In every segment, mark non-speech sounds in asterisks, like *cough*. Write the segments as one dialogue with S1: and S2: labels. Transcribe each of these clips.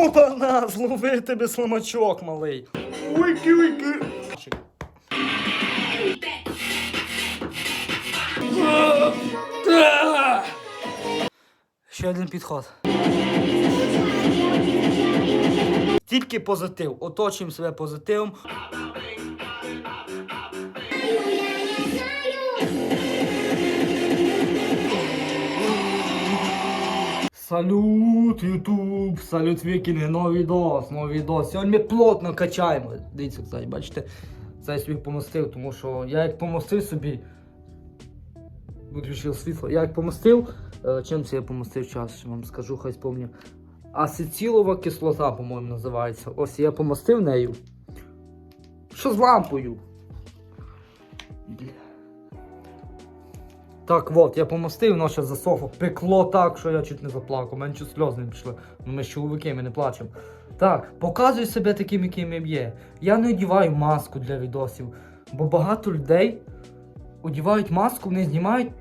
S1: Опа-на, злови тебе слимачок малий. Уйки, уйки. Ще один підход. Тільки позитив. Оточуємо себе позитивом. Салют, Ютуб, салют вікінги, новий відос, новий відос. Сьогодні ми плотно качаємо. Дивіться, кстати, бачите, це я собі помостив, тому що я як помостив собі. Виключив світло. Я як помостив, е, чим це я помостив час, що вам скажу, хай спомню. Ацетилова кислота, по-моєму, називається. Ось я помостив нею. Що з лампою? Бля. Так, от, я помостив, воно ще засохло. Пекло так, що я чуть не заплакав. Чуть сльози не пішли. Ну ми ж чоловіки, ми не плачемо. Так, показуй себе таким, яким я є. Я не одіваю маску для відосів, бо багато людей одівають маску, вони знімають.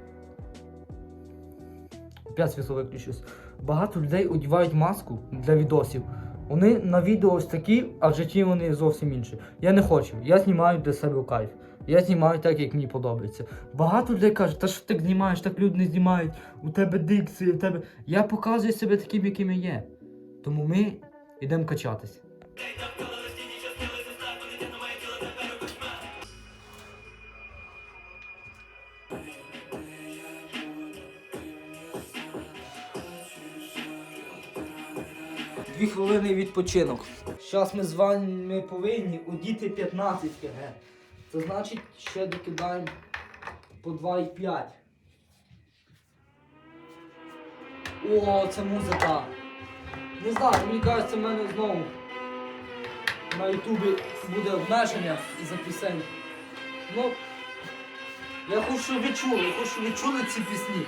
S1: Опять світло виключусь. Багато людей одівають маску для відосів. Вони на відео ось такі, а в житті вони зовсім інші. Я не хочу. Я знімаю для себе кайф. Я знімаю так, як мені подобається. Багато людей кажуть, та що ти знімаєш, так люди не знімають, у тебе дикція, у тебе. Я показую себе таким, яким я є. Тому ми йдемо качатись. Дві хвилини відпочинок. Зараз ми з вами повинні одіти 15 кг. Це значить, ще докидаємо по 2,5. О, це музика. Не знаю, мені кажеться, в мене знову на Ютубі буде обмеження із-за пісень. Ну, я хочу, щоб ви я хочу, щоб ви ці пісні.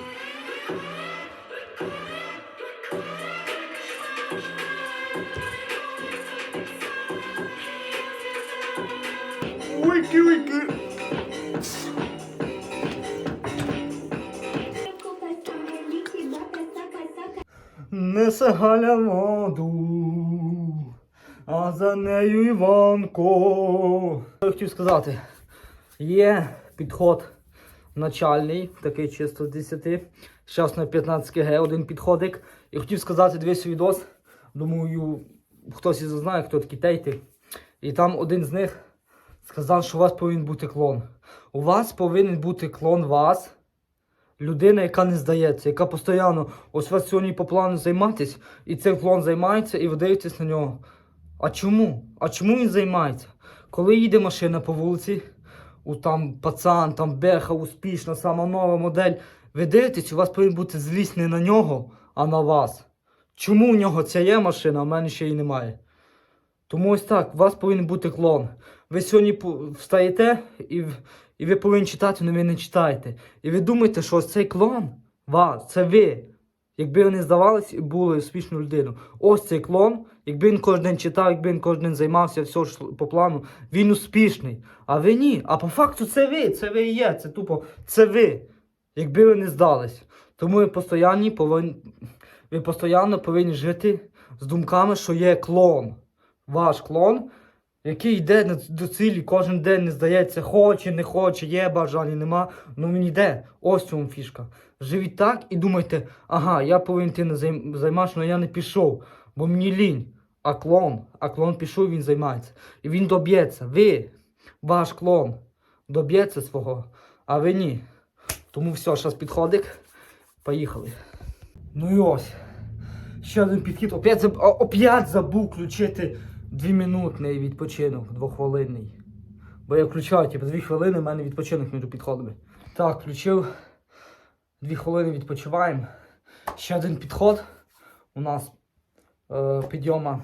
S1: Уйки. Несе Галя воду, а за нею Іванко. Я хотів сказати, є підход начальний, такий чисто з 10. Зараз на 15 кг один підходик. І хотів сказати дивись відос. Думаю, хтось вас знає, хто такі тейти. І там один з них сказав, що у вас повинен бути клон. У вас повинен бути клон вас. Людина, яка не здається, яка постійно ось вас сьогодні по плану займатись, і цей клон займається, і ви дивитесь на нього. А чому? А чому він займається? Коли їде машина по вулиці, у там пацан, там беха, успішна, сама нова модель, ви дивитесь, у вас повинен бути злість не на нього, а на вас. Чому у нього ця є машина, а в мене ще її немає? Тому ось так, у вас повинен бути клон. Ви сьогодні встаєте і, і ви повинні читати, але ви не читаєте. І ви думаєте, що цей клон вас, це ви. Якби ви не здавались і були успішною людиною. Ось цей клон, якби він кожен день читав, якби він кожен день займався, все по плану, він успішний. А ви ні. А по факту це ви, це ви і є, це тупо, це ви. Якби ви не здались. Тому ви постійно повинні, ви постійно повинні жити з думками, що є клон. Ваш клон, який йде до цілі, кожен день не здається, хоче, не хоче, є бажання, нема. Ну він йде. Ось цьому фішка. Живіть так і думайте, ага, я повинен йти на займ... займатися, але я не пішов, бо мені лінь. А клон, а клон пішов, він займається. І він доб'ється. Ви, ваш клон, доб'ється свого, а ви ні. Тому все, зараз підходик. Поїхали. Ну і ось. Ще один підхід. Опять забув включити двоминутний відпочинок, двохвилинний. Бо я включаю, типу, дві хвилини, в мене відпочинок між підходами. Так, включив. Дві хвилини відпочиваємо. Ще один підход. У нас е, підйома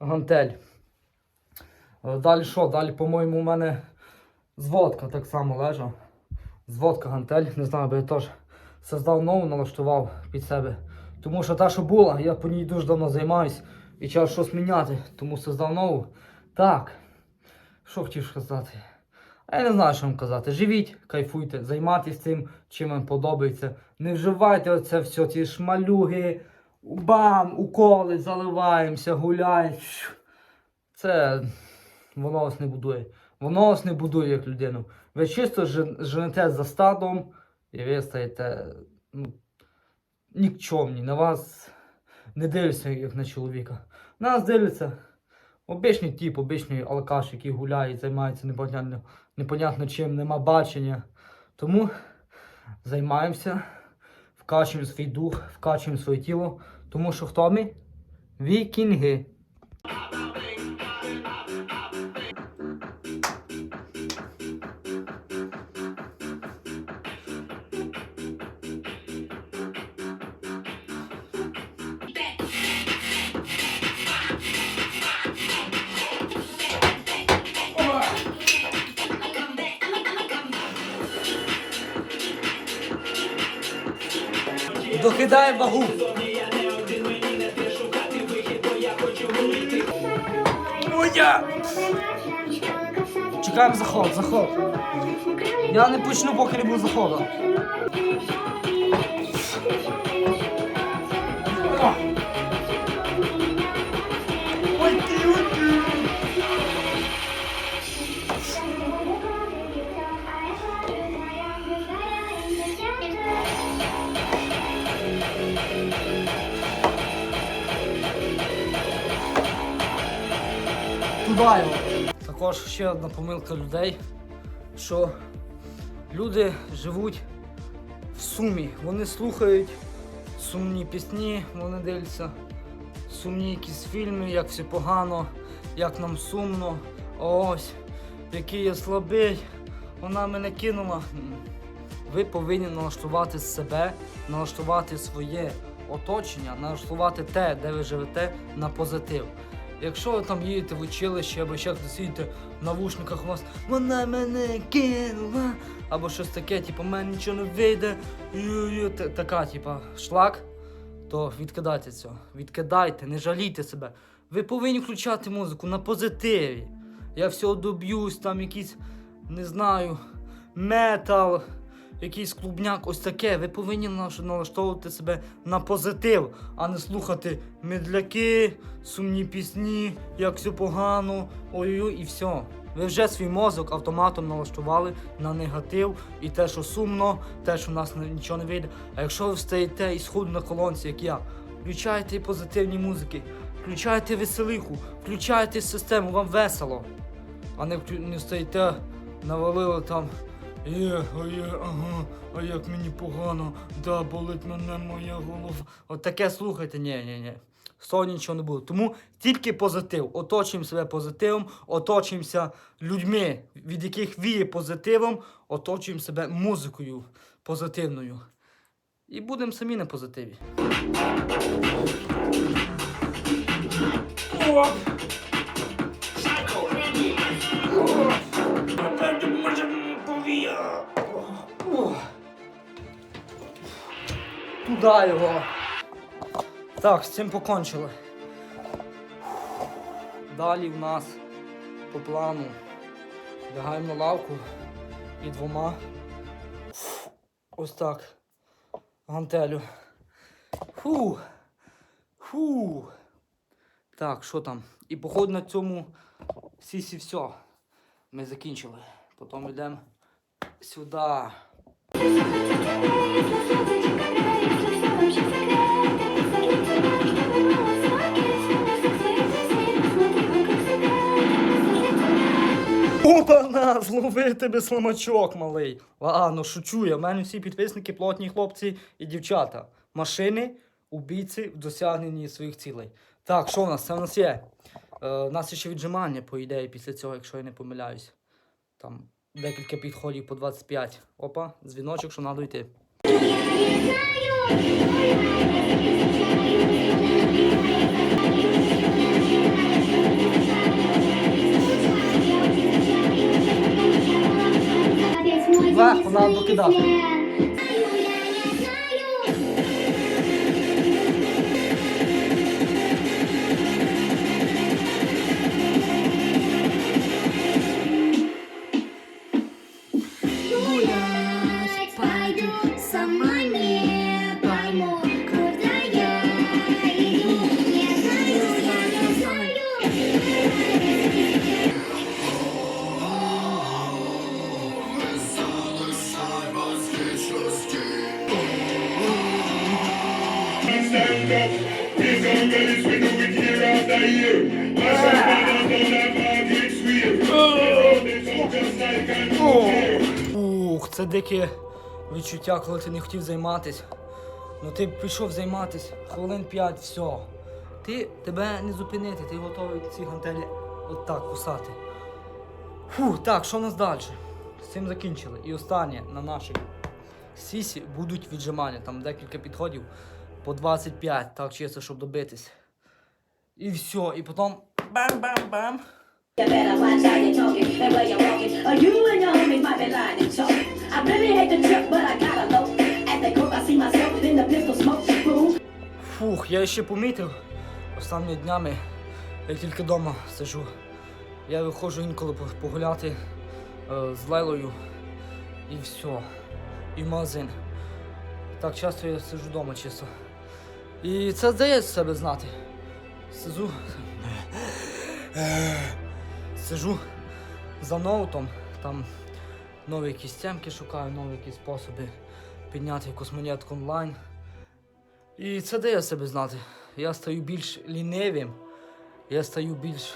S1: гантель. Е, далі що? Далі, по-моєму, у мене зводка так само лежа. Зводка гантель. Не знаю, бо я теж создав нову, налаштував під себе. Тому що та, що була, я по ній дуже давно займаюсь і час щось міняти, тому создав нову. Так, що хотів сказати? А я не знаю, що вам казати. Живіть, кайфуйте, займайтесь цим, чим вам подобається. Не вживайте оце все, ці шмалюги, бам, уколи, заливаємося, гуляємо. Це воно вас не будує. Воно вас не будує як людину. Ви чисто женете за стадом і ви стаєте ну, нікчомні. На вас не дивляться як на чоловіка. На нас дивляться обичний тип, обичний алкаш, який гуляє, займається непонятно, непонятно чим, нема бачення. Тому займаємося, вкачуємо свій дух, вкачуємо своє тіло. Тому що хто ми? Вікінги. Докидай вагу. Уя! Чекаємо заход, заход. Я не почну, поки не буду заходу. Туди. Також ще одна помилка людей, що люди живуть в сумі. Вони слухають сумні пісні, вони дивляться сумні якісь фільми, як все погано, як нам сумно. Ось, який я слабий, вона мене кинула. Ви повинні налаштувати себе, налаштувати своє оточення, налаштувати те, де ви живете, на позитив. Якщо ви там їдете в училище або ще хтось в навушниках у вас вона мене кинула, або щось таке, типу, мене нічого не вийде, така, типа, шлак, то відкидайте цього. Відкидайте, не жалійте себе. Ви повинні включати музику на позитиві. Я всього доб'юсь, там якийсь, не знаю, метал, якийсь клубняк, ось таке. Ви повинні налаштовувати себе на позитив, а не слухати медляки, сумні пісні, як все погано, ой-ой, і все. Ви вже свій мозок автоматом налаштували на негатив і те, що сумно, те, що в нас нічого не вийде. А якщо ви встаєте і сходу на колонці, як я, включайте позитивні музики, включайте веселиху, включайте систему, вам весело. А не, не встаєте, навалили там. Є, а є, ага, а як мені погано, да, болить мене моя голова. От таке слухайте, ні, ні, ні. Того нічого не буде. Тому тільки позитив. Оточуємо себе позитивом, оточуємося людьми, від яких віє позитивом, оточуємо себе музикою позитивною. І будемо самі на позитиві. Туда його. Так, з цим покончили. Далі в нас по плану лягаємо на лавку і двома ось так гантелю. Фу. Фу. Так, що там? І походу на цьому сісі все. Ми закінчили. Потім йдемо сюди. Опа-на, зловив тебе сломачок малий. Ладно, шучу я. В мене всі підписники плотні хлопці і дівчата. Машини, убійці в досягненні своїх цілей. Так, що в нас? Це в нас є. Е, у нас ще віджимання, по ідеї, після цього, якщо я не помиляюсь. Там декілька підходів по 25. Опа, дзвіночок, що треба йти.
S2: Зверху треба докидати.
S1: Це дике відчуття, коли ти не хотів займатися. Ну ти пішов займатися, хвилин 5, все. Ти тебе не зупинити, ти готовий ці гантелі отак кусати. Фу, так, що в нас далі? З цим закінчили. І останнє на нашій сісі будуть віджимання. Там декілька підходів по 25, так чисто, щоб добитись. І все, і потім бам-бам-бам. Я ще помітив останніми днями, я тільки вдома сижу. Я виходжу інколи погуляти е, з Лелою і все. І в магазин. Так часто я сижу вдома чисто. І це дає з себе знати. Сижу. *laughs* Сижу за ноутом, там нові якісь темки шукаю, нові якісь способи підняти якусь монетку онлайн. І це дає себе знати. Я стаю більш лінивим, я стаю більш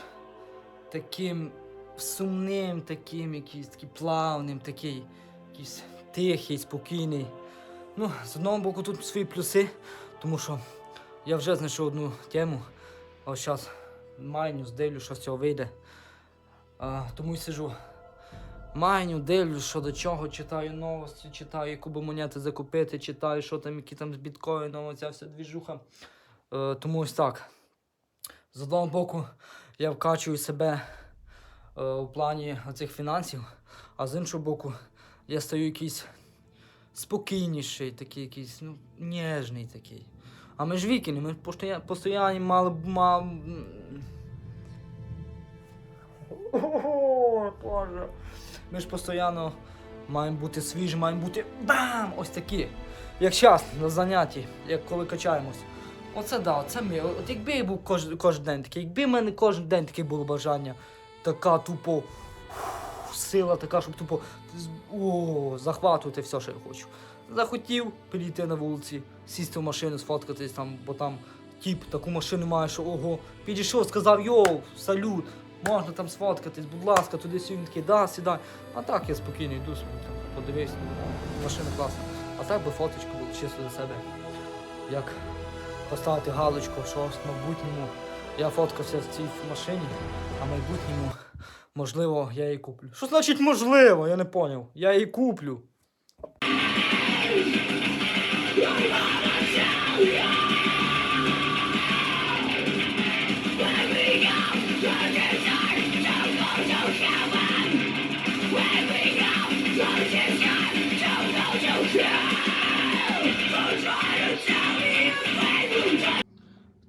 S1: таким сумним, таким, якийсь такий плавним, такий, якийсь тихий, спокійний. Ну, з одного боку, тут свої плюси, тому що я вже знайшов одну тему, а зараз майню, здивлю, що з цього вийде. А, тому й сижу. Майню, дивлюсь, що до чого, читаю новості, читаю, яку би монету закупити, читаю, що там, які там з біткоїном, оця вся двіжуха. Е, тому ось так. З одного боку, я вкачую себе е, у плані цих фінансів, а з іншого боку, я стаю якийсь спокійніший, такий якийсь, ну, ніжний такий. А ми ж вікіни, ми постоя- постійно мали б мав. Боже. Ми ж постійно маємо бути свіжі, маємо бути бам! Ось такі. Як час на занятті, як коли качаємось. Оце да, це ми. От якби я був кожен, день такий, якби в мене кожен день таке було бажання, така тупо фу, сила така, щоб тупо о, захватувати все, що я хочу. Захотів підійти на вулиці, сісти в машину, сфоткатись там, бо там тіп таку машину має, що ого, підійшов, сказав йоу, салют, можна там сфоткатись, будь ласка, туди сюди він такий, да, сідай. А так я спокійно йду подивився, ну, машина класна. А так би фоточку було чисто за себе. Як поставити галочку, що в майбутньому я фоткався в цій машині, а в майбутньому, можливо, я її куплю. Що значить можливо? Я не поняв. Я її куплю.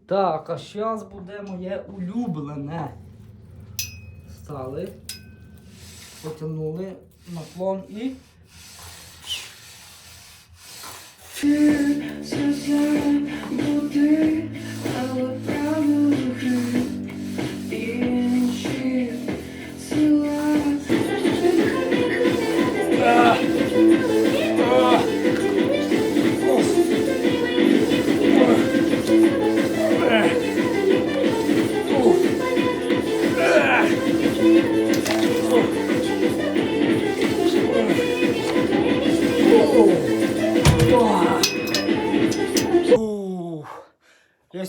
S1: Так, а зараз буде моє улюблене. Стали, потягнули наклон і. Ух.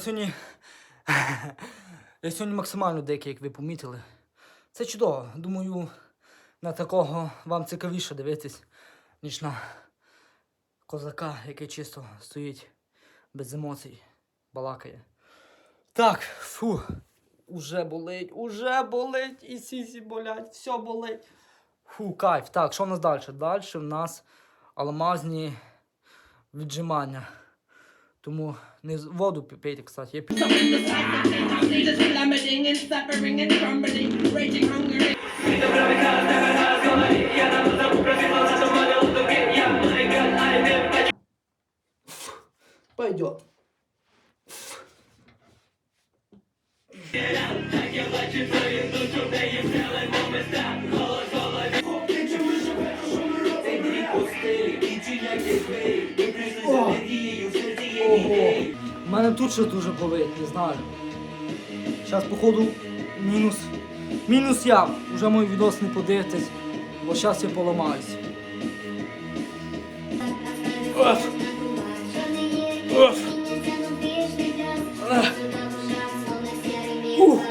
S1: Сьогодні. Я сьогодні максимально дикий, як ви помітили. Це чудово. Думаю, на такого вам цікавіше дивитись, ніж на козака, який чисто стоїть без емоцій, балакає. Так, фу. Уже болить, уже болить, і сісі болять, все болить. Фу, кайф. Так, що в нас далі? Далі в нас алмазні віджимання. Тому не з- воду пі- пийте, кстати. Я п'ю.
S3: Plummeting and suffering and
S1: Ого. У мене тут ще дуже болить, не знаю. Зараз, походу, мінус. Мінус я. Уже мій відос не подивитесь, бо зараз я поламаюсь. Оф. Оф. Ух. Ух.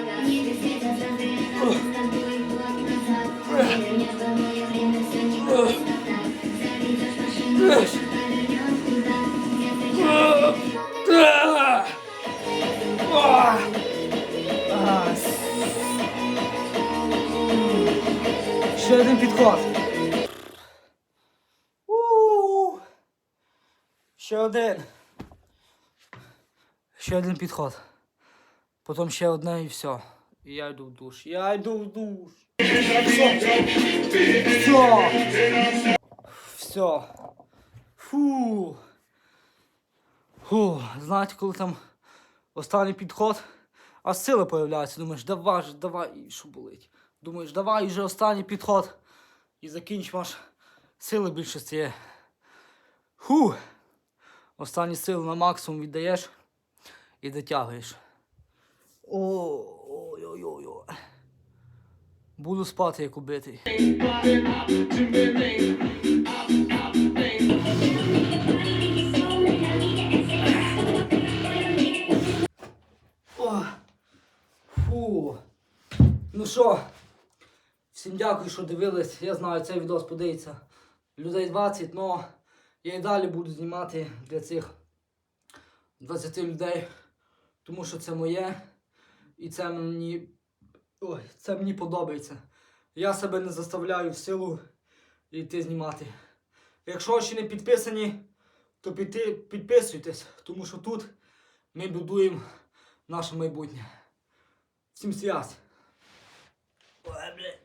S1: Ще один підход. У. Ще один. Ще один підход. Потім ще одне і все. І я йду в душ. Я йду в душ. Все. Все. Фу. Фу. Знаєте, коли там останній підход, а сили появляються, думаєш, давай давай, і що болить. Думаєш, давай вже останній підход. І закінчимо аж сили більше стає. Фу. Останні сили на максимум віддаєш і дотягуєш. Ой-ой-ой. Буду спати, як убитий. О, фу. Ну що, всім дякую, що дивились. Я знаю, цей відос подивиться людей 20, але я і далі буду знімати для цих 20 людей, тому що це моє і це мені. Ой, це мені подобається. Я себе не заставляю в силу йти знімати. Якщо ще не підписані, то піди, підписуйтесь, тому що тут ми будуємо наше майбутнє. Всім связь. Ой, блядь.